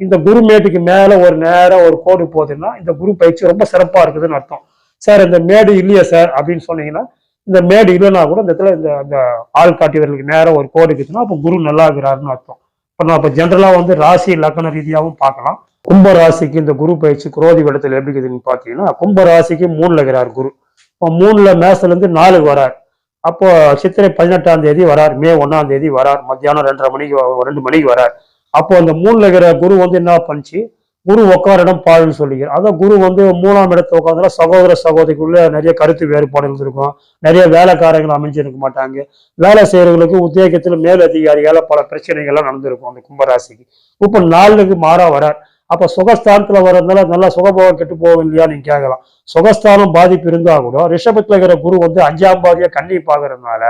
இந்த குரு மேட்டுக்கு மேல ஒரு நேரம் ஒரு கோடு போகுதுன்னா இந்த குரு பயிற்சி ரொம்ப சிறப்பா இருக்குதுன்னு அர்த்தம். சார் இந்த மேடு இல்லையா சார் அப்படின்னு சொன்னீங்கன்னா இந்த மேடு இல்லைன்னா கூட இந்த இடத்துல இந்த அந்த ஆள் காட்டியவர்களுக்கு நேரம் ஒரு கோடு இருக்குதுன்னா அப்போ குரு நல்லா இருக்கிறாருன்னு அர்த்தம். இப்போ நான் இப்போ ஜென்ரலாக வந்து ராசி லக்கண ரீதியாகவும் பார்க்கலாம். கும்ப ராசிக்கு இந்த குரு பயிற்சி குரோதி விடத்தில் எப்படி இருக்குதுன்னு பார்த்தீங்கன்னா கும்ப ராசிக்கு மூணுல இருக்கிறார் குரு. இப்போ மூணுல மேசல இருந்து நாலுக்கு வரார். அப்போ சித்திரை பதினெட்டாம் தேதி வரார் மே ஒன்னாம் தேதி வரார் மத்தியானம் ரெண்டரை மணிக்கு ரெண்டு மணிக்கு வரார். அப்போ அந்த மூணுல இருக்கிற குரு வந்து என்ன பண்ணுச்சு? குரு உட்காரிடம் பாழுன்னு சொல்லிக்கிறார் அதான் குரு வந்து மூணாம் இடத்துல உட்காந்துல சகோதர சகோதரிக்குள்ள நிறைய கருத்து வேறுபாடு இருந்திருக்கும். நிறைய வேலைக்காரங்கள் அமைஞ்சிருக்க மாட்டாங்க. வேலை செய்யறவங்களுக்கு உத்தியோகத்தில் மேல் அதிகாரியால பல பிரச்சனைகள்லாம் நடந்திருக்கும் அந்த கும்பராசிக்கு. இப்போ நாலுக்கு மாறா வரார். அப்ப சுகஸ்தானத்துல வர்றதுனால நல்லா சுகபோகம் கெட்டு போகும் இல்லையா நீங்க கேட்கலாம். சுகஸ்தானம் பாதிப்பு இருந்தா கூட ரிஷபத்துல இருக்கிற குரு வந்து அஞ்சாம் பாதியா கண்ணி பாக்குறதுனால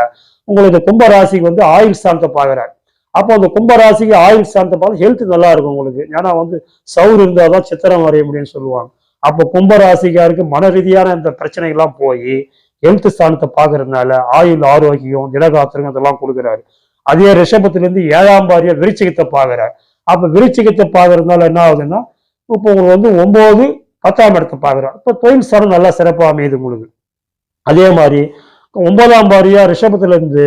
உங்களுக்கு கும்பராசிக்கு வந்து ஆயுள் ஸ்தானத்தை பாக்குறாரு. அப்போ அந்த கும்பராசிக்கு ஆயுள் ஸ்தானத்தை பார்த்து ஹெல்த் நல்லா இருக்கும் உங்களுக்கு. ஏன்னா வந்து சவுர் இருந்தாதான் சித்திரம் வரைய முடியும்னு சொல்லுவாங்க. அப்போ கும்பராசிக்காருக்கு மன ரீதியான இந்த பிரச்சனைகள்லாம் போய் ஹெல்த் ஸ்தானத்தை பார்க்கறதுனால ஆயுள் ஆரோக்கியம் திடகாத்திரம் அதெல்லாம் கொடுக்குறாரு. அதே ரிஷபத்துலேருந்து ஏழாம் பாரியா விருச்சிகத்தை பார்க்கறாரு அப்போ விருச்சிகத்தை பார்க்கறதுனால என்ன ஆகுதுன்னா இப்போ உங்களுக்கு வந்து ஒம்பது பத்தாம் இடத்தை பார்க்குறாரு இப்போ தொழில் ஸ்தானம் நல்லா சிறப்பாக அமையுது உங்களுக்கு. அதே மாதிரி ஒன்பதாம் பாரியா ரிஷபத்துல இருந்து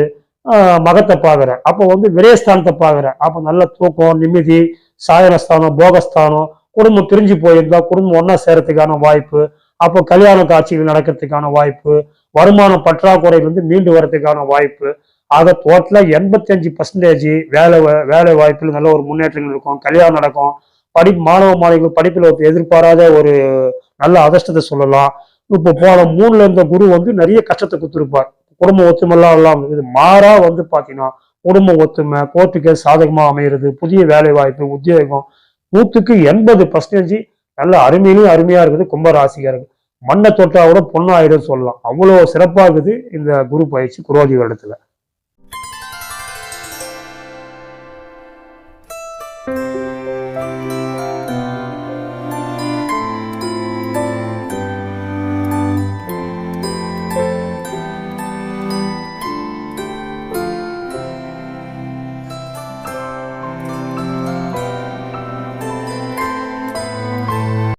மகத்தை பார்க்குற அப்போ வந்து விரயஸ்தானத்தை பார்க்குற அப்போ நல்ல தூக்கம் நிம்மதி சாயனஸ்தானம் போகஸ்தானம் குடும்பம் பிரிஞ்சு போயிருந்தா குடும்பம் ஒன்றா சேரத்துக்கான வாய்ப்பு அப்போ கல்யாண காட்சிகள் நடக்கிறதுக்கான வாய்ப்பு வருமானம் பற்றாக்குறையிலிருந்து மீண்டு வரதுக்கான வாய்ப்பு. ஆக டோட்டலா எண்பத்தஞ்சு பர்சன்டேஜ் வேலை வேலை வாய்ப்பில் நல்ல ஒரு முன்னேற்றங்கள் இருக்கும். கல்யாணம் நடக்கும். படி மாணவ மாணவிகள் படிப்பில் ஒரு எதிர்பாராத ஒரு நல்ல அதிர்ஷ்டத்தை சொல்லலாம். இப்போ போன மூணுல இருந்த குரு வந்து நிறைய கஷ்டத்தை கொடுத்துருப்பார். குடும்ப ஒத்துமைலாம் இல்லாமல் இது மாறா வந்து பாத்தீங்கன்னா குடும்ப ஒத்துமை கோர்ட்டுக்கு சாதகமா அமைகிறது புதிய வேலை வாய்ப்பு உத்தியோகம் நூத்துக்கு எண்பது பர்சன்டேஜ் நல்ல அருமையிலும் அருமையா இருக்குது கும்பராசிக்காரர்கள் மண்ணை தொட்டா கூட பொண்ணாயிடும் சொல்லலாம். அவ்வளோ சிறப்பாக இருக்குது இந்த குரு பயிற்சி குரோதி வருடத்துல.